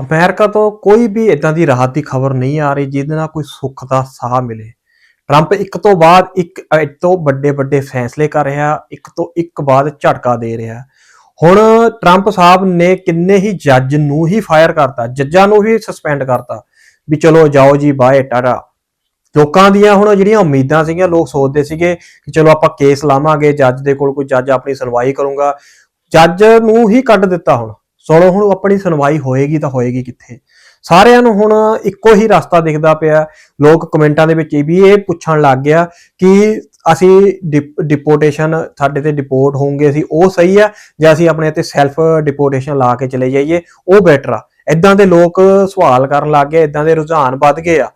America ਤੋਂ ਕੋਈ ਵੀ ਇਦਾਂ ਦੀ ਰਾਹਤ ਦੀ ਖਬਰ ਨਹੀਂ ਆ ਰਹੀ ਜਿਹਦੇ ਨਾਲ ਕੋਈ ਸੁੱਖ ਦਾ ਸਾਹ ਮਿਲੇ। ਟਰੰਪ ਇੱਕ ਤੋਂ ਬਾਅਦ ਇੱਕ ਤੋਂ ਵੱਡੇ ਵੱਡੇ ਫੈਸਲੇ ਕਰ ਰਿਹਾ, ਇੱਕ ਤੋਂ ਇੱਕ ਬਾਅਦ ਝਟਕਾ ਦੇ ਰਿਹਾ। ਹੁਣ ਟਰੰਪ ਸਾਹਿਬ ਨੇ ਕਿੰਨੇ ਹੀ ਜੱਜ ਨੂੰ ਹੀ ਫਾਇਰ ਕਰਤਾ, ਜੱਜਾਂ ਨੂੰ ਹੀ ਸਸਪੈਂਡ ਕਰਤਾ ਵੀ ਚਲੋ ਜਾਓ ਜੀ, ਬਾਏ, ਟਾਟਾ। ਲੋਕਾਂ ਦੀਆਂ ਹੁਣ ਜਿਹੜੀਆਂ ਉਮੀਦਾਂ ਸੀਗੀਆਂ, ਲੋਕ ਸੋਚਦੇ ਸੀਗੇ ਕਿ ਚਲੋ ਆਪਾਂ ਕੇਸ ਲਾਵਾਂਗੇ, ਜੱਜ ਦੇ ਕੋਲ ਕੋਈ ਜੱਜ ਆਪਣੀ ਸੁਣਵਾਈ ਕਰੂਗਾ। ਜੱਜ ਨੂੰ ਹੀ ਕੱਢ ਦਿੱਤਾ ਹੁਣ। ਚਲੋ ਹੁਣ ਆਪਣੀ ਸੁਣਵਾਈ ਹੋਏਗੀ ਤਾਂ ਹੋਏਗੀ ਕਿੱਥੇ? ਸਾਰਿਆਂ ਨੂੰ ਹੁਣ ਇੱਕੋ ਹੀ ਰਸਤਾ ਦਿਖਦਾ ਪਿਆ। ਲੋਕ ਕਮੈਂਟਾਂ ਦੇ ਵਿੱਚ ਇਹ ਵੀ ਇਹ ਪੁੱਛਣ ਲੱਗ ਗਿਆ ਕਿ ਅਸੀਂ ਡਿਪੋਰਟੇਸ਼ਨ ਸਾਡੇ ਤੇ ਡਿਪੋਰਟ ਹੋਣਗੇ ਅਸੀਂ, ਉਹ ਸਹੀ ਆ ਜਾਂ ਅਸੀਂ ਆਪਣੇ ਤੇ ਸੈਲਫ ਡਿਪੋਰਟੇਸ਼ਨ ਲਾ ਕੇ ਚਲੇ ਜਾਈਏ, ਉਹ ਬੈਟਰ ਆ। ਇਦਾਂ ਦੇ ਲੋਕ ਸਵਾਲ ਕਰਨ ਲੱਗ ਗਏ ਇਦਾਂ ਦੇ ਰੁਝਾਨ ਵੱਧ ਗਏ ਆ।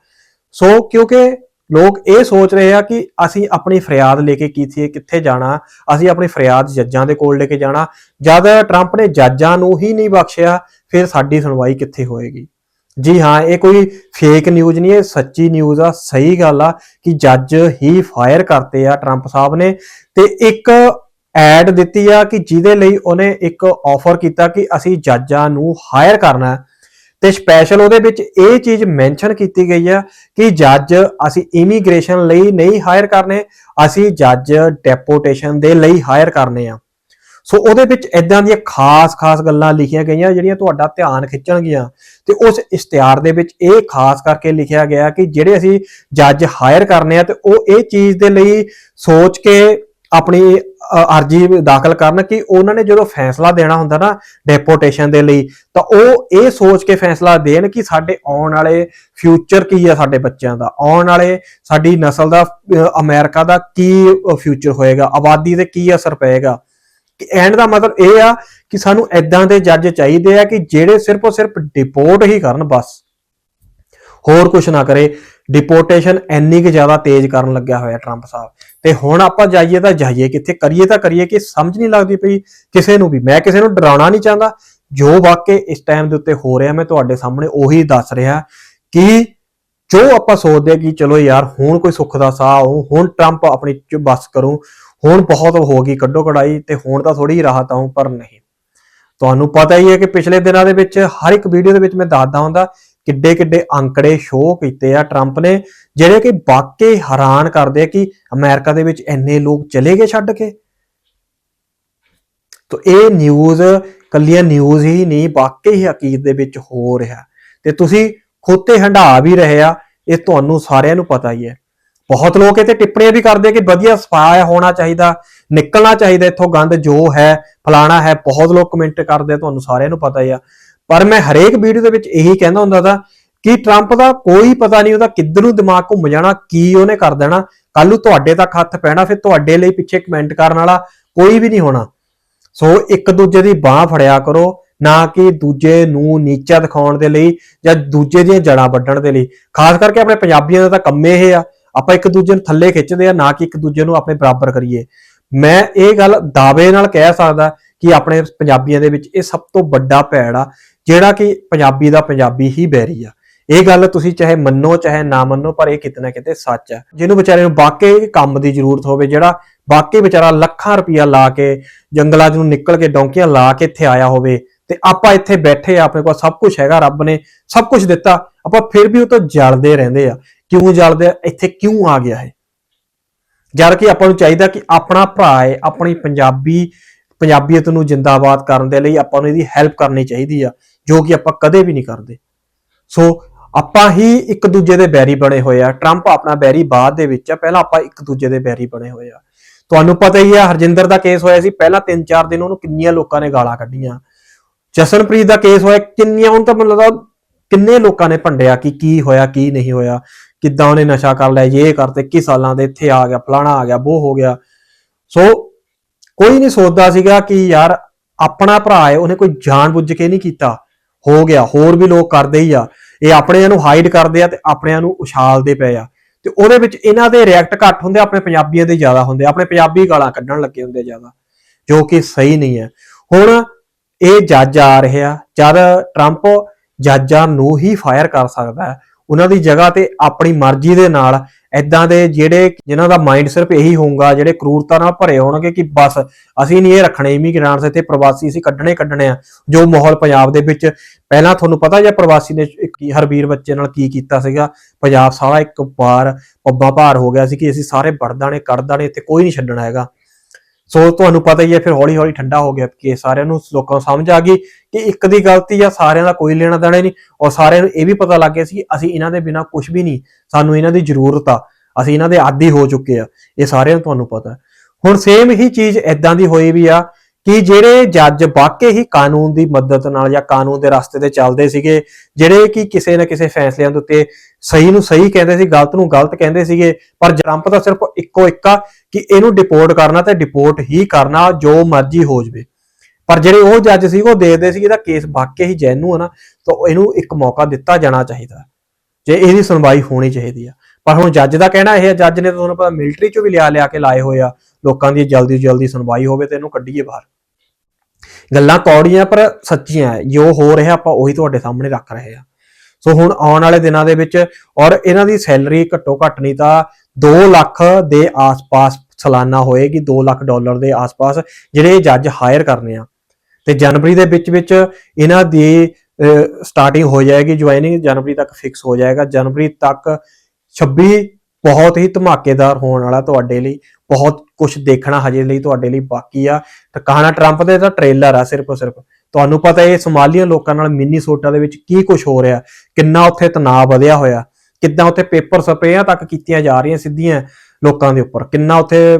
ਸੋ ਕਿਉਂਕਿ ਲੋਕ ਇਹ ਸੋਚ ਰਹੇ ਆ ਕਿ ਅਸੀਂ ਆਪਣੀ ਫਰਿਆਦ ਲੈ ਕੇ ਕੀਤੀ ਕਿੱਥੇ ਜਾਣਾ, ਅਸੀਂ ਆਪਣੀ ਫਰਿਆਦ ਜੱਜਾਂ ਦੇ ਕੋਲ ਲੈ ਕੇ ਜਾਣਾ। ਜਦ ਟਰੰਪ ਨੇ ਜੱਜਾਂ ਨੂੰ ਹੀ ਨਹੀਂ ਬਖਸ਼ਿਆ, ਫਿਰ ਸਾਡੀ ਸੁਣਵਾਈ ਕਿੱਥੇ ਹੋਏਗੀ? ਜੀ ਹਾਂ, ਇਹ ਕੋਈ ਫੇਕ ਨਿਊਜ਼ ਨਹੀਂ, ਇਹ ਸੱਚੀ ਨਿਊਜ਼ ਆ, ਸਹੀ ਗੱਲ ਆ ਕਿ ਜੱਜ ਹੀ ਫਾਇਰ ਕਰਤੇ ਆ ਟਰੰਪ ਸਾਹਿਬ ਨੇ। ਤੇ ਇੱਕ ਐਡ ਦਿੱਤੀ ਆ ਕਿ ਜਿਹਦੇ ਲਈ ਉਹਨੇ ਇੱਕ ਆਫਰ ਕੀਤਾ ਕਿ ਅਸੀਂ ਜੱਜਾਂ ਨੂੰ ਹਾਇਰ ਕਰਨਾ ਹੈ। ਤੇ ਸਪੈਸ਼ਲ ਉਹਦੇ ਵਿੱਚ ਇਹ ਚੀਜ਼ ਮੈਂਸ਼ਨ ਕੀਤੀ ਗਈ ਆ ਕਿ ਜੱਜ ਅਸੀਂ ਇਮੀਗ੍ਰੇਸ਼ਨ ਲਈ ਨਹੀਂ ਹਾਇਰ ਕਰਨੇ, ਅਸੀਂ ਜੱਜ ਡੈਪੋਟੇਸ਼ਨ ਦੇ ਲਈ ਹਾਇਰ ਕਰਨੇ ਆ। ਸੋ ਉਹਦੇ ਵਿੱਚ ਇਦਾਂ ਦੀਆਂ ਖਾਸ-ਖਾਸ ਗੱਲਾਂ ਲਿਖੀਆਂ ਗਈਆਂ ਜਿਹੜੀਆਂ ਤੁਹਾਡਾ ਧਿਆਨ ਖਿੱਚਣਗੀਆਂ। ਤੇ ਉਸ ਇਸ਼ਤਿਹਾਰ ਦੇ ਵਿੱਚ ਇਹ ਖਾਸ ਕਰਕੇ ਲਿਖਿਆ ਗਿਆ ਕਿ ਜਿਹੜੇ ਅਸੀਂ ਜੱਜ ਹਾਇਰ ਕਰਨੇ ਆ ਤੇ ਉਹ ਇਹ ਚੀਜ਼ ਦੇ ਲਈ ਸੋਚ ਕੇ ਆਪਣੀ ਅਰਜੀ ਦਾਖਲ ਕਰਨ ਕਿ ਉਹਨਾਂ ਨੇ ਜਦੋਂ ਫੈਸਲਾ ਦੇਣਾ ਹੁੰਦਾ ਨਾ ਡੈਪੋਟੇਸ਼ਨ ਦੇ ਲਈ ਤਾਂ ਉਹ ਇਹ ਸੋਚ ਕੇ ਫੈਸਲਾ ਦੇਣ ਕਿ ਸਾਡੇ ਆਉਣ ਵਾਲੇ ਫਿਊਚਰ ਕੀ ਆ ਸਾਡੇ ਬੱਚਿਆਂ ਦਾ? ਆਉਣ ਵਾਲੇ ਸਾਡੀ ਨਸਲ ਦਾ ਅ, ਅਮਰੀਕਾ ਦਾ ਕੀ ਫਿਊਚਰ ਹੋਏਗਾ? ਆਬਾਦੀ ਤੇ ਕੀ ਅਸਰ ਪਏਗਾ? ਕਿ ਐਂਡ ਦਾ ਮਤਲਬ ਇਹ ਆ ਕਿ ਸਾਨੂੰ ਐਦਾਂ ਦੇ ਜੱਜ ਚਾਹੀਦੇ ਆ ਕਿ ਜਿਹੜੇ ਸਿਰਫ ਔਰ ਸਿਰਫ ਡਿਪੋਰਟ ਹੀ ਕਰਨ ਬਸ। ਹੋਰ ਕੁਝ ਨਾ ਕਰੇ। ਡਿਪੋਰਟੇਸ਼ਨ ਇੰਨੀ ਕਿ ਜ਼ਿਆਦਾ ਤੇਜ਼ ਕਰਨ ਲੱਗਿਆ ਹੋਇਆ ਟਰੰਪ ਸਾਹਿਬ। ਤੇ ਹੁਣ ਆਪਾਂ ਜਾਈਏ ਤਾਂ ਜਾਈਏ ਕਿੱਥੇ, ਕਰੀਏ ਤਾਂ ਕਰੀਏ ਕਿ ਸਮਝ ਨਹੀਂ ਲੱਗਦੀ ਪਈ ਕਿਸੇ ਨੂੰ ਵੀ। ਮੈਂ ਕਿਸੇ ਨੂੰ ਡਰਾਉਣਾ ਨਹੀਂ ਚਾਹੁੰਦਾ। ਜੋ ਵਾਕਿਆ ਇਸ ਟਾਈਮ ਦੇ ਉੱਤੇ ਹੋ ਰਿਹਾ, ਮੈਂ ਤੁਹਾਡੇ ਸਾਹਮਣੇ ਉਹੀ ਦੱਸ ਰਿਹਾ ਕਿ ਜੋ ਆਪਾਂ ਸੋਚਦੇ ਆ ਕਿ ਚਲੋ ਯਾਰ, ਹੁਣ ਕੋਈ ਸੁੱਖ ਦਾ ਸਾਹ ਆਊ, ਹੁਣ ਟਰੰਪ ਆਪਣੀ ਚ ਬਸ ਕਰੂ, ਹੁਣ ਬਹੁਤ ਹੋ ਗਈ ਕੱਢੋ ਕਢਾਈ ਤੇ ਹੁਣ ਤਾਂ ਥੋੜੀ ਰਾਹਤ ਆਉ ਪਰ ਨਹੀਂ। ਤੁਹਾਨੂੰ ਪਤਾ ਹੀ ਹੈ ਕਿ ਪਿਛਲੇ ਦਿਨਾਂ ਦੇ ਵਿੱਚ ਹਰ ਇੱਕ ਵੀਡੀਓ ਦੇ ਵਿੱਚ ਮੈਂ ਦੱਸਦਾ ਹੁੰਦਾ ਕਿੱਡੇ ਕਿੱਡੇ ਅੰਕੜੇ ਸ਼ੋਅ ਕੀਤੇ ਆ ਟਰੰਪ ਨੇ, ਜਿਹੜੇ ਕਿ ਵਾਕਈ ਹੈਰਾਨ ਕਰਦੇ ਆ ਕਿ ਅਮਰੀਕਾ ਦੇ ਵਿੱਚ ਇੰਨੇ ਲੋਕ ਚਲੇ ਗਏ ਛੱਡ ਕੇ। ਤੋ ਇਹ ਨਿਊਜ਼ ਕੱਲੀਆਂ ਨਿਊਜ਼ ਹੀ ਨਹੀਂ, ਵਾਕਈ ਹੀ ਹਕੀਕਤ ਦੇ ਵਿੱਚ ਹੋ ਰਿਹਾ। ਤੇ ਤੁਸੀਂ ਖੋਤੇ ਹੰਢਾ ਵੀ ਰਹੇ ਆ, ਇਹ ਤੁਹਾਨੂੰ ਸਾਰਿਆਂ ਨੂੰ ਪਤਾ ਹੀ ਹੈ। ਬਹੁਤ ਲੋਕ ਇਹ ਤੇ ਟਿੱਪਣੀਆਂ ਵੀ ਕਰਦੇ ਕਿ ਵਧੀਆ ਸਫਾਇਆ ਹੋਣਾ ਚਾਹੀਦਾ, ਨਿਕਲਣਾ ਚਾਹੀਦਾ ਇੱਥੋਂ ਗੰਦ ਜੋ ਹੈ, ਫਲਾਣਾ ਹੈ, ਬਹੁਤ ਲੋਕ ਕਮੈਂਟ ਕਰਦੇ ਆ, ਤੁਹਾਨੂੰ ਸਾਰਿਆਂ ਨੂੰ ਪਤਾ ਹੀ ਆ। ਪਰ ਮੈਂ ਹਰੇਕ ਵੀਡੀਓ ਦੇ ਵਿੱਚ ਇਹੀ ਕਹਿੰਦਾ ਹੁੰਦਾ ਦਾ ਕਿ ਟਰੰਪ ਦਾ ਕੋਈ ਪਤਾ ਨਹੀਂ ਉਹਦਾ ਕਿੱਧਰ ਨੂੰ ਦਿਮਾਗ ਘੁੰਮ ਜਾਣਾ, ਕੀ ਉਹਨੇ ਕਰ ਦੇਣਾ। ਕੱਲ ਨੂੰ ਤੁਹਾਡੇ ਤੱਕ ਹੱਥ ਪੈਣਾ, ਫਿਰ ਤੁਹਾਡੇ ਲਈ ਪਿੱਛੇ ਕਮੈਂਟ ਕਰਨ ਵਾਲਾ ਕੋਈ ਵੀ ਨਹੀਂ ਹੋਣਾ। ਸੋ ਇੱਕ ਦੂਜੇ ਦੀ ਬਾਹ ਫੜਿਆ ਕਰੋ, ਨਾ ਕਿ ਦੂਜੇ ਨੂੰ ਨੀਚਾ ਦਿਖਾਉਣ ਦੇ ਲਈ ਜਾਂ ਦੂਜੇ ਦੀਆਂ ਜੜਾਂ ਵੱਢਣ ਦੇ ਲਈ। ਖਾਸ ਕਰਕੇ ਆਪਣੇ ਪੰਜਾਬੀਆਂ ਦਾ ਤਾਂ ਕੰਮ ਇਹ ਆ, ਆਪਾਂ ਇੱਕ ਦੂਜੇ ਨੂੰ ਥੱਲੇ ਖਿੱਚਦੇ ਆ, ਨਾ ਕਿ ਇੱਕ ਦੂਜੇ ਨੂੰ ਆਪਣੇ ਬਰਾਬਰ ਕਰੀਏ। ਮੈਂ ਇਹ ਗੱਲ ਦਾਅਵੇ ਨਾਲ ਕਹਿ ਸਕਦਾ ਕਿ ਆਪਣੇ ਪੰਜਾਬੀਆਂ ਦੇ ਵਿੱਚ ਇਹ ਸਭ ਤੋਂ ਵੱਡਾ ਭੈੜ ਆ ਜਿਹੜਾ ਕਿ ਪੰਜਾਬੀ ਦਾ ਪੰਜਾਬੀ ਹੀ ਬੈਰੀ ਆ। ਇਹ ਗੱਲ ਤੁਸੀਂ ਚਾਹੇ ਮੰਨੋ, ਚਾਹੇ ਨਾ ਮੰਨੋ, ਪਰ ਇਹ ਕਿਤੇ ਨਾ ਕਿਤੇ ਸੱਚ ਹੈ ਜਿਹਨੂੰ ਵਿਚਾਰੇ ਨੂੰ ਵਾਕਈ ਕੰਮ ਦੀ ਜ਼ਰੂਰਤ ਹੋਵੇ, ਜਿਹੜਾ ਵਾਕਈ ਵਿਚਾਰਾ ਲੱਖਾਂ ਰੁਪਇਆ ਲਾ ਕੇ ਜੰਗਲਾਂ 'ਚ ਨੂੰ ਨਿਕਲ ਕੇ ਡੌਂਕੀਆਂ ਲਾ ਕੇ ਇੱਥੇ ਆਇਆ ਹੋਵੇ, ਤੇ ਆਪਾਂ ਇੱਥੇ ਬੈਠੇ ਆ, ਆਪਣੇ ਕੋਲ ਸਭ ਕੁਝ ਹੈਗਾ, ਰੱਬ ਨੇ ਸਭ ਕੁਝ ਦਿੱਤਾ, ਆਪਾਂ ਫਿਰ ਵੀ ਉਹ ਤੋਂ ਜਲਦੇ ਰਹਿੰਦੇ ਆ। ਕਿਉਂ ਜਲਦੇ ਆ? ਇੱਥੇ ਕਿਉਂ ਆ ਗਿਆ ਹੈ ਜਦ ਕਿ ਆਪਾਂ ਨੂੰ ਚਾਹੀਦਾ ਕਿ ਆਪਣਾ ਭਰਾ ਹੈ ਆਪਣੀ ਪੰਜਾਬੀ ਪੰਜਾਬੀਅਤ ਨੂੰ ਜਿੰਦਾਬਾਦ ਕਰਨ ਦੇ ਲਈ ਆਪਾਂ ਨੂੰ ਇਹਦੀ ਹੈਲਪ ਕਰਨੀ ਚਾਹੀਦੀ ਆ, ਜੋ ਕਿ ਆਪਾਂ ਕਦੇ ਵੀ ਨਹੀਂ ਕਰਦੇ। ਸੋ ਆਪਾਂ ਹੀ ਇੱਕ ਦੂਜੇ ਦੇ ਬੈਰੀ ਬਣੇ ਹੋਏ ਆ। ਟਰੰਪ ਆਪਣਾ ਬੈਰੀ ਬਾਅਦ ਦੇ ਵਿੱਚ ਆ, ਪਹਿਲਾਂ ਆਪਾਂ ਇੱਕ ਦੂਜੇ ਦੇ ਬੈਰੀ ਬਣੇ ਹੋਏ ਆ। ਤੁਹਾਨੂੰ ਪਤਾ ਹੀ ਆ, ਹਰਜਿੰਦਰ ਦਾ ਕੇਸ ਹੋਇਆ ਸੀ, ਪਹਿਲਾਂ 3-4 ਦਿਨ ਉਹਨੂੰ ਕਿੰਨੀਆਂ ਲੋਕਾਂ ਨੇ ਗਾਲਾਂ ਕੱਢੀਆਂ। ਜਸਨਪ੍ਰੀਤ ਦਾ ਕੇਸ ਹੋਇਆ, ਕਿੰਨੀਆਂ, ਹੁਣ ਤਾਂ ਮਤਲਬ ਕਿੰਨੇ ਲੋਕਾਂ ਨੇ ਭੰਡਿਆ ਕਿ ਕੀ ਹੋਇਆ, ਕੀ ਨਹੀਂ ਹੋਇਆ, ਕਿੱਦਾਂ ਉਹਨੇ ਨਸ਼ਾ ਕਰ ਲਿਆ, ਇਹ ਕਰਤੇ ਕਿ ਸਾਲਾਂ ਦੇ ਇੱਥੇ ਆ ਗਿਆ, ਫਲਾਣਾ ਆ ਗਿਆ ਉਹ ਹੋ ਗਿਆ। ਸੋ ਕੋਈ ਨਹੀਂ ਸੋਚਦਾ ਸੀਗਾ ਕਿ ਯਾਰ ਆਪਣਾ ਭਰਾ ਹੈ, ਉਹਨੇ ਕੋਈ ਜਾਣਬੁੱਝ ਕੇ ਨਹੀਂ ਕੀਤਾ। ਹੋ ਗਿਆ, ਹੋਰ ਵੀ ਲੋਕ ਕਰਦੇ ਹੀ ਆ। ਇਹ ਆਪਣਿਆਂ ਨੂੰ ਹਾਈਡ ਕਰਦੇ ਆ ਤੇ ਆਪਣਿਆਂ ਨੂੰ ਉਛਾਲਦੇ ਪਏ ਆ। ਤੇ ਉਹਦੇ ਵਿੱਚ ਇਹਨਾਂ ਦੇ ਰਿਐਕਟ ਘੱਟ ਹੁੰਦੇ, ਆਪਣੇ ਪੰਜਾਬੀਆਂ ਦੇ ਜ਼ਿਆਦਾ ਹੁੰਦੇ। ਆਪਣੇ ਪੰਜਾਬੀ ਗਾਲਾਂ ਕੱਢਣ ਲੱਗੇ ਹੁੰਦੇ ਜ਼ਿਆਦਾ, ਜੋ ਕਿ ਸਹੀ ਨਹੀਂ ਹੈ। ਹੁਣ ਇਹ ਜੱਜ ਆ ਰਿਹਾ ਜਦ ਟਰੰਪ ਜੱਜਾਂ ਨੂੰ ਹੀ ਫਾਇਰ ਕਰ ਸਕਦਾ ਹੈ, ਉਹਨਾਂ ਦੀ ਜਗ੍ਹਾ ਤੇ ਆਪਣੀ ਮਰਜ਼ੀ ਦੇ ਨਾਲ ਐਦਾਂ ਦੇ ਜਿਹੜੇ ਜਿਨ੍ਹਾਂ ਦਾ ਮਾਈਂਡ ਸਿਰਫ ਇਹੀ ਹੋਊਗਾ, ਜਿਹੜੇ ਕਰੂਰਤਾ ਨਾਲ ਭਰੇ ਹੋਣਗੇ ਕਿ ਬਸ ਅਸੀਂ ਨਹੀਂ ਇਹ ਰੱਖਣੇ ਇਮੀਗ੍ਰੈਂਟਸ ਇੱਥੇ ਪ੍ਰਵਾਸੀ ਅਸੀਂ ਕੱਢਣੇ ਕੱਢਣੇ ਆ। ਜੋ ਮਾਹੌਲ ਪੰਜਾਬ ਦੇ ਵਿੱਚ ਪਹਿਲਾਂ ਤੁਹਾਨੂੰ ਪਤਾ ਜੇ ਪ੍ਰਵਾਸੀ ਨੇ ਇੱਕ ਹਰਬੀਰ ਬੱਚੇ ਨਾਲ ਕੀ ਕੀਤਾ ਸੀਗਾ? ਪੰਜਾਬ ਸਾਰਾ ਇੱਕ ਵਾਰ ਪੱਬਾਂ ਭਾਰ ਹੋ ਗਿਆ ਸੀ ਕਿ ਅਸੀਂ ਸਾਰੇ ਵੜਦਾਂ ਨੇ ਕੱਢਦਾਂ ਨੇ ਇੱਥੇ ਕੋਈ ਨਹੀਂ ਛੱਡਣਾ ਹੈਗਾ। ਸੋ ਤੁਹਾਨੂੰ ਪਤਾ ਹੀ ਹੈ, ਫਿਰ ਹੌਲੀ ਹੌਲੀ ਠੰਡਾ ਹੋ ਗਿਆ ਕਿ ਸਾਰਿਆਂ ਨੂੰ ਲੋਕਾਂ ਨੂੰ ਸਮਝ ਆ ਗਈ ਕਿ ਇੱਕ ਦੀ ਗਲਤੀ ਆ, ਸਾਰਿਆਂ ਦਾ ਕੋਈ ਲੈਣਾ ਦੇਣਾ ਨਹੀਂ ਔਰ ਸਾਰਿਆਂ ਨੂੰ ਇਹ ਵੀ ਪਤਾ ਲੱਗ ਗਿਆ ਸੀ ਕਿ ਅਸੀਂ ਇਹਨਾਂ ਦੇ ਬਿਨਾ ਕੁਝ ਵੀ ਨਹੀਂ, ਸਾਨੂੰ ਇਹਨਾਂ ਦੀ ਜ਼ਰੂਰਤ ਆ, ਅਸੀਂ ਇਹਨਾਂ ਦੇ ਆਦੀ ਹੋ ਚੁੱਕੇ ਆ, ਇਹ ਸਾਰਿਆਂ ਨੂੰ ਤੁਹਾਨੂੰ ਪਤਾ। ਹੁਣ ਸੇਮ ਹੀ ਚੀਜ਼ ਐਦਾਂ ਦੀ ਹੋਈ ਵੀ ਆ ਕਿ ਜਿਹੜੇ ਜੱਜ ਵਾਕਈ ਹੀ ਕਾਨੂੰਨ ਦੀ ਮਦਦ ਨਾਲ ਜਾਂ ਕਾਨੂੰਨ ਦੇ ਰਸਤੇ ਤੇ ਚੱਲਦੇ ਸੀਗੇ, ਜਿਹੜੇ ਕਿ ਕਿਸੇ ਨਾ ਕਿਸੇ ਫੈਸਲਿਆਂ ਦੇ ਉੱਤੇ ਸਹੀ ਨੂੰ ਸਹੀ ਕਹਿੰਦੇ ਸੀ, ਗਲਤ ਨੂੰ ਗਲਤ ਕਹਿੰਦੇ ਸੀਗੇ, ਪਰ ਟਰੰਪ ਤਾਂ ਸਿਰਫ ਇੱਕੋ ਇੱਕ ਕਿ ਇਹਨੂੰ ਡਿਪੋਰਟ ਕਰਨਾ ਤੇ ਡਿਪੋਰਟ ਹੀ ਕਰਨਾ, ਜੋ ਮਰਜ਼ੀ ਹੋ ਜਵੇ। ਪਰ ਜਿਹੜੇ ਉਹ ਜੱਜ ਸੀ, ਉਹ ਦੇਖਦੇ ਸੀ ਇਹਦਾ ਕੇਸ ਵਾਕਈ ਹੀ ਜੈਨੂ ਆ ਨਾ, ਤਾਂ ਇਹਨੂੰ ਇੱਕ ਮੌਕਾ ਦਿੱਤਾ ਜਾਣਾ ਚਾਹੀਦਾ। ਜੇ ਇਹਦੀ ਸੁਣਵਾਈ ਹੋਣੀ ਚਾਹੀਦੀ ਆ। ਪਰ ਹੁਣ ਜੱਜ ਦਾ ਕਹਿਣਾ ਇਹ ਹੈ ਜੱਜ ਨੇ ਤੁਹਾਨੂੰ ਪਤਾ ਮਿਲਟਰੀ ਚੋਂ ਵੀ ਲਿਆ ਲਿਆ ਕੇ ਲਾਏ ਹੋਏ ਆ, ਲੋਕਾਂ ਦੀ ਜਲਦੀ ਜਲਦੀ ਸੁਣਵਾਈ ਹੋਵੇ ਤੇ ਇਹਨੂੰ ਕੱਢੀਏ ਬਾਹਰ। ਗੱਲਾਂ ਕੌੜੀਆਂ, ਪਰ ਸੱਚੀਆਂ ਜੋ ਹੋ ਰਿਹਾ, ਆਪਾਂ ਉਹੀ ਤੁਹਾਡੇ ਸਾਹਮਣੇ ਰੱਖ ਰਹੇ ਆ ਸੋ ਹੁਣ ਆਉਣ ਵਾਲੇ ਦਿਨਾਂ ਦੇ ਵਿੱਚ, ਔਰ ਇਹਨਾਂ ਦੀ ਸੈਲਰੀ ਘੱਟੋ ਘੱਟ ਨਹੀਂ ਤਾਂ 2 ਲੱਖ ਦੇ ਆਸ-ਪਾਸ ਸਾਲਾਨਾ ਹੋਏਗੀ 2 ਲੱਖ ਡਾਲਰ ਦੇ ਆਸ-ਪਾਸ ਜਿਹੜੇ ਜੱਜ ਹਾਇਰ ਕਰਨੇ ਆ। ਤੇ ਜਨਵਰੀ ਦੇ ਵਿੱਚ ਵਿੱਚ ਇਹਨਾਂ ਦੀ ਸਟਾਰਟਿੰਗ ਹੋ ਜਾਏਗੀ, ਜੁਆਇਨਿੰਗ ਜਨਵਰੀ ਤੱਕ ਫਿਕਸ ਹੋ ਜਾਏਗਾ। ਜਨਵਰੀ ਤੱਕ 26 ਬਹੁਤ ਹੀ ਧਮਾਕੇਦਾਰ ਹੋਣ ਵਾਲਾ ਤੁਹਾਡੇ ਲਈ, ਬਹੁਤ ਕੁਝ ਦੇਖਣਾ ਹਜੇ ਲਈ ਤੁਹਾਡੇ ਲਈ ਬਾਕੀ ਆ। ਤੇ ਟਰੰਪ ਦੇ ਤਾਂ ਟ੍ਰੇਲਰ ਆ ਸਿਰਫ ਸਿਰਫ। ਤੁਹਾਨੂੰ ਪਤਾ ਇਹ ਸੋਮਾਲੀਆ ਲੋਕਾਂ ਨਾਲ ਮਿਨੀਸੋਟਾ ਦੇ ਵਿੱਚ ਕੀ ਕੁਝ ਹੋ ਰਿਹਾ, ਕਿੰਨਾ ਉੱਥੇ ਤਣਾਅ ਵਧਿਆ ਹੋਇਆ, ਕਿੱਦਾਂ ਉੱਥੇ ਪੇਪਰ ਸਪਰੇਆਂ ਤੱਕ ਕੀਤੀਆਂ ਜਾ ਰਹੀਆਂ ਸਿੱਧੀਆਂ ਲੋਕਾਂ ਦੇ ਉੱਪਰ, ਕਿੰਨਾ ਉੱਥੇ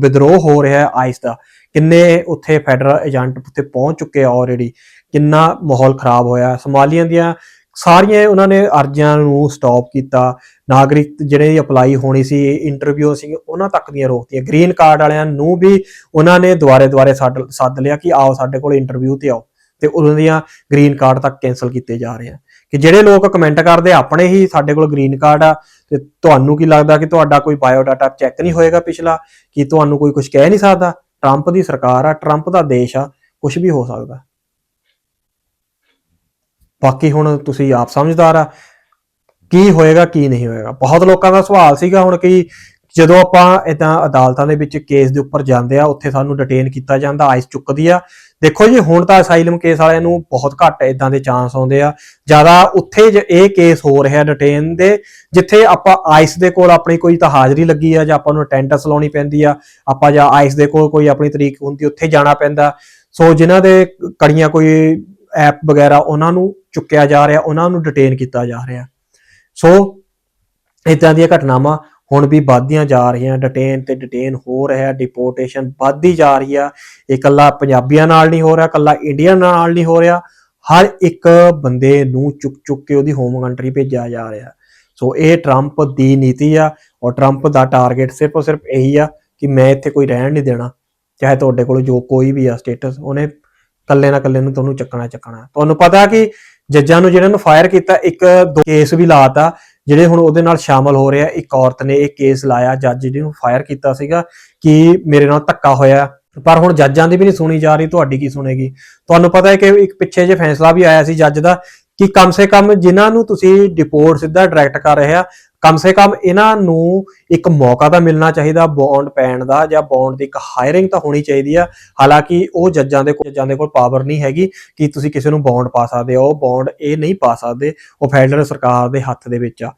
ਵਿਦਰੋਹ ਹੋ ਰਿਹਾ ਹੈ ਆਈਸ ਦਾ, ਕਿੰਨੇ ਉੱਥੇ ਫੈਡਰਲ ਏਜੰਟ ਉੱਥੇ ਪਹੁੰਚ ਚੁੱਕੇ ਆ ਆਲਰੇਡੀ ਕਿੰਨਾ ਮਾਹੌਲ ਖਰਾਬ ਹੋਇਆ। ਸੋਮਾਲੀਆ ਦੀਆਂ ਸਾਰੀਆਂ ਉਹਨਾਂ ਨੇ ਅਰਜ਼ੀਆਂ ਨੂੰ ਸਟਾਪ ਕੀਤਾ। ਨਾਗਰਿਕ ਜਿਹੜੇ ਅਪਲਾਈ ਹੋਣੀ ਸੀ ਇੰਟਰਵਿਊ ਸੀ, ਉਹਨਾਂ ਤੱਕ ਦੀਆਂ ਰੋਕਤੀਆਂ। ਗ੍ਰੀਨ ਕਾਰਡ ਵਾਲਿਆਂ ਨੂੰ ਵੀ ਉਹਨਾਂ ਨੇ ਦੁਆਰੇ ਦੁਆਰੇ ਸੱਦ ਲਿਆ ਕਿ ਆਓ ਸਾਡੇ ਕੋਲ ਇੰਟਰਵਿਊ ਤੇ ਆਓ। ਤੇ ਉਹਨਾਂ ਦੀਆਂ ਗ੍ਰੀਨ ਕਾਰਡ ਤੱਕ ਕੈਨਸਲ ਕੀਤੇ ਜਾ ਰਹੇ ਆ। ਕਿ ਜਿਹੜੇ ਲੋਕ ਕਮੈਂਟ ਕਰਦੇ, ਆਪਣੇ ਹੀ ਸਾਡੇ ਕੋਲ ਗ੍ਰੀਨ ਕਾਰਡ ਆ, ਤੇ ਤੁਹਾਨੂੰ ਕੀ ਲੱਗਦਾ ਕਿ ਤੁਹਾਡਾ ਕੋਈ ਬਾਇਓ ਡਾਟਾ ਚੈੱਕ ਨਹੀਂ ਹੋਏਗਾ ਪਿਛਲਾ? ਕਿ ਤੁਹਾਨੂੰ ਕੋਈ ਕੁਝ ਕਹਿ ਨਹੀਂ ਸਕਦਾ? ਟਰੰਪ ਦੀ ਸਰਕਾਰ ਆ ਟਰੰਪ ਦਾ ਦੇਸ਼ ਆ ਕੁਝ ਵੀ ਹੋ ਸਕਦਾ। ਬਾਕੀ ਹੁਣ ਤੁਸੀਂ ਆਪ ਸਮਝਦਾਰ ਆ, ਕੀ ਹੋਏਗਾ, ਕੀ ਨਹੀਂ ਹੋਏਗਾ। ਬਹੁਤ ਲੋਕਾਂ ਦਾ ਸਵਾਲ ਸੀਗਾ ਹੁਣ ਕਿ ਜਦੋਂ ਆਪਾਂ ਇਦਾਂ ਅਦਾਲਤਾਂ ਦੇ ਵਿੱਚ ਕੇਸ ਦੇ ਉੱਪਰ ਜਾਂਦੇ ਆ, ਉੱਥੇ ਸਾਨੂੰ ਡਿਟੇਨ ਕੀਤਾ ਜਾਂਦਾ, ਆਈਸ ਚੁੱਕਦੀ ਆ। ਦੇਖੋ ਜੀ, ਹੁਣ ਤਾਂ ਅਸਾਈਲਮ ਕੇਸ ਵਾਲਿਆਂ ਨੂੰ ਬਹੁਤ ਘੱਟ ਇਦਾਂ ਦੇ ਚਾਂਸ ਆਉਂਦੇ ਆ। ਜ਼ਿਆਦਾ ਉੱਥੇ ਜੇ ਇਹ ਕੇਸ ਹੋ ਰਿਹਾ ਡਿਟੇਨ ਦੇ, ਜਿੱਥੇ ਆਪਾਂ ਆਈਸ ਦੇ ਕੋਲ ਆਪਣੀ ਕੋਈ ਤਾਂ ਹਾਜ਼ਰੀ ਲੱਗੀ ਆ ਜਾਂ ਆਪਾਂ ਨੂੰ ਅਟੈਂਡੈਂਸ ਲਾਉਣੀ ਪੈਂਦੀ ਆ, ਆਪਾਂ ਜਾਂ ਆਈਸ ਦੇ ਕੋਲ ਕੋਈ ਆਪਣੀ ਤਰੀਕ ਹੁੰਦੀ, ਉੱਥੇ ਜਾਣਾ ਪੈਂਦਾ। ਸੋ ਜਿਨ੍ਹਾਂ ਦੇ ਕੜੀਆਂ ਕੋਈ ਐਪ ਵਗੈਰਾ ਉਹਨਾਂ ਨੂੰ ਚੁੱਕਿਆ ਜਾ ਰਿਹਾ, ਉਹਨਾਂ ਨੂੰ ਡਿਟੇਨ ਕੀਤਾ ਜਾ ਰਿਹਾ। ਸੋ ਇਦਾਂ ਦੀਆਂ ਘਟਨਾਵਾਂ ਹੁਣ ਵੀ ਵੱਧਦੀਆਂ ਜਾ ਰਹੀਆਂ ਡਿਟੇਨ ਤੇ ਡਿਟੇਨ ਹੋ ਰਿਹਾ ਡਿਪੋਰਟੇਸ਼ਨ ਵੱਧਦੀ ਜਾ ਰਹੀ ਆ। ਇਹ ਇਕੱਲਾ ਪੰਜਾਬੀਆਂ ਨਾਲ ਨਹੀਂ ਹੋ ਰਿਹਾ, ਇਕੱਲਾ ਇੰਡੀਅਨ ਨਾਲ ਨਹੀਂ ਹੋ ਰਿਹਾ। ਹਰ ਇੱਕ ਬੰਦੇ ਨੂੰ ਚੁੱਕ ਚੁੱਕ ਕੇ ਉਹਦੀ ਹੋਮ ਕੰਟਰੀ ਭੇਜਿਆ ਜਾ ਰਿਹਾ। ਸੋ ਇਹ ਟਰੰਪ ਦੀ ਨੀਤੀ ਆ ਔਰ ਟਰੰਪ ਦਾ ਟਾਰਗੇਟ ਸਿਰਫ ਔਰ ਸਿਰਫ ਇਹੀ ਆ ਕਿ ਮੈਂ ਇੱਥੇ ਕੋਈ ਰਹਿਣ ਨਹੀਂ ਦੇਣਾ, ਚਾਹੇ ਤੁਹਾਡੇ ਕੋਲ ਜੋ ਕੋਈ ਵੀ ਆ ਸਟੇਟਸ ਉਹਨੇ ਕੱਲੇ ਨਾ ਕੱਲੇ ਨੂੰ ਤੁਹਾਨੂੰ ਚੱਕਣਾ ਚੱਕਣਾ। ਤੁਹਾਨੂੰ ਪਤਾ ਕਿ ਜੱਜਾਂ ਨੂੰ ਜਿਹਨਾਂ ਨੂੰ ਫਾਇਰ ਕੀਤਾ, ਇੱਕ, ਦੋ ਕੇਸ ਵੀ ਲਾਤਾ, ਜਿਹੜੇ ਹੁਣ ਉਹਦੇ ਨਾਲ ਸ਼ਾਮਲ ਹੋ ਰਿਹਾ। ਇੱਕ ਔਰਤ ਨੇ ਇਹ ਕੇਸ ਲਾਇਆ, ਜੱਜ ਜਿਹਨੂੰ ਫਾਇਰ ਕੀਤਾ ਸੀਗਾ ਕਿ ਮੇਰੇ ਨਾਲ ਧੱਕਾ ਹੋਇਆ। ਪਰ ਹੁਣ ਜੱਜਾਂ ਦੀ ਵੀ ਨਹੀਂ ਸੁਣੀ ਜਾ ਰਹੀ, ਤੁਹਾਡੀ ਕੀ ਸੁਣੇਗੀ? ਤੁਹਾਨੂੰ ਪਤਾ ਹੈ ਕਿ ਇੱਕ ਪਿੱਛੇ ਜੇ ਫੈਸਲਾ ਵੀ ਆਇਆ ਸੀ ਜੱਜ ਦਾ ਕਿ ਕਮ ਸੇ ਕਮ ਜਿਨ੍ਹਾਂ ਨੂੰ ਤੁਸੀਂ ਡਿਪੋਰਟ ਸਿੱਧਾ ਡਾਇਰੈਕਟ ਕਰ ਰਹੇ ਆ ਕਮ ਸੇ ਕਮ ਇਹਨਾਂ ਨੂੰ ਇੱਕ ਮੌਕਾ ਤਾਂ ਮਿਲਣਾ ਚਾਹੀਦਾ ਬੌਂਡ ਪੈਣ ਦਾ ਜਾਂ ਬੌਂਡ ਦੀ ਇੱਕ ਹਾਇਰਿੰਗ ਤਾਂ ਹੋਣੀ ਚਾਹੀਦੀ ਆ। ਹਾਲਾਂਕਿ ਉਹ ਜੱਜਾਂ ਦੇ ਕੋਲ ਜੱਜਾਂ ਦੇ ਕੋਲ ਪਾਵਰ ਨਹੀਂ ਹੈਗੀ ਕਿ ਤੁਸੀਂ ਕਿਸੇ ਨੂੰ ਬੌਂਡ ਪਾ ਸਕਦੇ ਹੋ। ਬੌਂਡ ਇਹ ਨਹੀਂ ਪਾ ਸਕਦੇ। ਉਹ ਫੈਡਰਲ ਸਰਕਾਰ ਦੇ ਹੱਥ ਦੇ ਵਿੱਚ ਆ।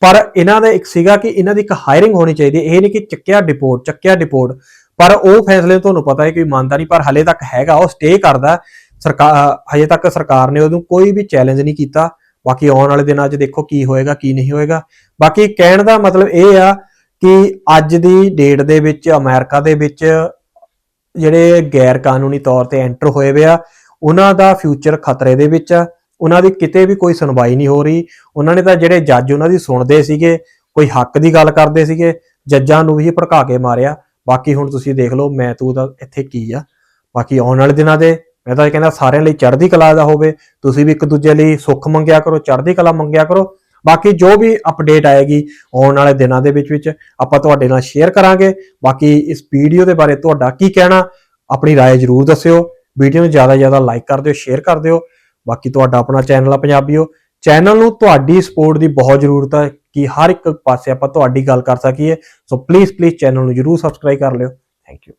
ਪਰ ਇਹਨਾਂ ਦਾ ਇੱਕ ਸੀਗਾ ਕਿ ਇਹਨਾਂ ਦੀ ਇੱਕ ਹਾਇਰਿੰਗ ਹੋਣੀ ਚਾਹੀਦੀ ਹੈ। ਇਹ ਨਹੀਂ ਕਿ ਚੱਕਿਆ ਡਿਪੋਰਟ ਚੱਕਿਆ ਡਿਪੋਰਟ ਪਰ ਉਹ ਫੈਸਲੇ ਤੁਹਾਨੂੰ ਪਤਾ ਹੈ ਕਿ ਮੰਨਦਾ ਨਹੀਂ, ਪਰ ਹਲੇ ਤੱਕ ਹੈਗਾ, ਉਹ ਸਟੇ ਕਰਦਾ। ਸਰਕਾਰ ਹਜੇ ਤੱਕ ਸਰਕਾਰ ਨੇ ਉਹਨੂੰ ਕੋਈ ਵੀ ਚੈਲੰਜ ਨਹੀਂ ਕੀਤਾ। ਬਾਕੀ ਆਉਣ ਵਾਲੇ ਦਿਨਾਂ 'ਚ ਦੇਖੋ ਕੀ ਹੋਏਗਾ, ਕੀ ਨਹੀਂ ਹੋਏਗਾ। ਬਾਕੀ ਕਹਿਣ ਦਾ ਮਤਲਬ ਇਹ ਆ ਕਿ ਅੱਜ ਦੀ ਡੇਟ ਦੇ ਵਿੱਚ, ਅਮਰੀਕਾ ਦੇ ਵਿੱਚ ਜਿਹੜੇ ਗੈਰ ਕਾਨੂੰਨੀ ਤੌਰ ਤੇ ਐਂਟਰ ਹੋਏ ਵੇ ਆ, ਉਹਨਾਂ ਦਾ ਫਿਊਚਰ ਖਤਰੇ ਦੇ ਵਿੱਚ ਆ। ਉਹਨਾਂ ਦੀ ਕਿਤੇ ਵੀ ਕੋਈ ਸੁਣਵਾਈ ਨਹੀਂ ਹੋ ਰਹੀ। ਉਹਨਾਂ ਨੇ ਤਾਂ ਜਿਹੜੇ ਜੱਜ ਉਹਨਾਂ ਦੀ ਸੁਣਦੇ ਸੀਗੇ, ਕੋਈ ਹੱਕ ਦੀ ਗੱਲ ਕਰਦੇ ਸੀਗੇ, ਜੱਜਾਂ ਨੂੰ ਵੀ ਭੜਕਾ ਕੇ ਮਾਰਿਆ। ਬਾਕੀ ਹੁਣ ਤੁਸੀਂ ਦੇਖ ਲਓ, ਮੈਂ ਤੂੰ ਦਾ ਇੱਥੇ ਕੀ ਆ। ਬਾਕੀ ਆਉਣ ਵਾਲੇ ਦਿਨਾਂ ਦੇ ਮੈਂ ਤਾਂ ਇਹ ਕਹਿੰਦਾ ਸਾਰਿਆਂ ਲਈ ਚੜ੍ਹਦੀ ਕਲਾ ਦਾ ਹੋਵੇ ਤੁਸੀਂ ਵੀ ਇੱਕ ਦੂਜੇ ਲਈ ਸੁੱਖ ਮੰਗਿਆ ਕਰੋ ਚੜ੍ਹਦੀ ਕਲਾ ਮੰਗਿਆ ਕਰੋ ਬਾਕੀ ਜੋ ਵੀ ਅਪਡੇਟ ਆਏਗੀ ਆਉਣ ਵਾਲੇ ਦਿਨਾਂ ਦੇ ਵਿੱਚ ਵਿੱਚ ਆਪਾਂ ਤੁਹਾਡੇ ਨਾਲ ਸ਼ੇਅਰ ਕਰਾਂਗੇ ਬਾਕੀ ਇਸ ਵੀਡੀਓ ਦੇ ਬਾਰੇ ਤੁਹਾਡਾ ਕੀ ਕਹਿਣਾ ਆਪਣੀ رائے ਜਰੂਰ ਦੱਸਿਓ ਵੀਡੀਓ ਨੂੰ ਜ਼ਿਆਦਾ ਜ਼ਿਆਦਾ ਲਾਈਕ ਕਰ ਦਿਓ ਸ਼ੇਅਰ ਕਰ ਦਿਓ ਬਾਕੀ ਤੁਹਾਡਾ ਆਪਣਾ ਚੈਨਲ ਆ ਪੰਜਾਬੀਓ ਚੈਨਲ ਨੂੰ ਤੁਹਾਡੀ ਸਪੋਰਟ ਦੀ ਬਹੁਤ ਜ਼ਰੂਰਤ ਹੈ ਕਿ ਹਰ ਇੱਕ ਪਾਸੇ ਆਪਾਂ ਤੁਹਾਡੀ ਗੱਲ ਕਰ ਸਕੀਏ ਸੋ ਪਲੀਜ਼ ਪਲੀਜ਼ ਚੈਨਲ ਨੂੰ ਜਰੂਰ ਸਬਸਕ੍ਰਾਈਬ ਕਰ ਲਿਓ ਥੈਂਕ ਯੂ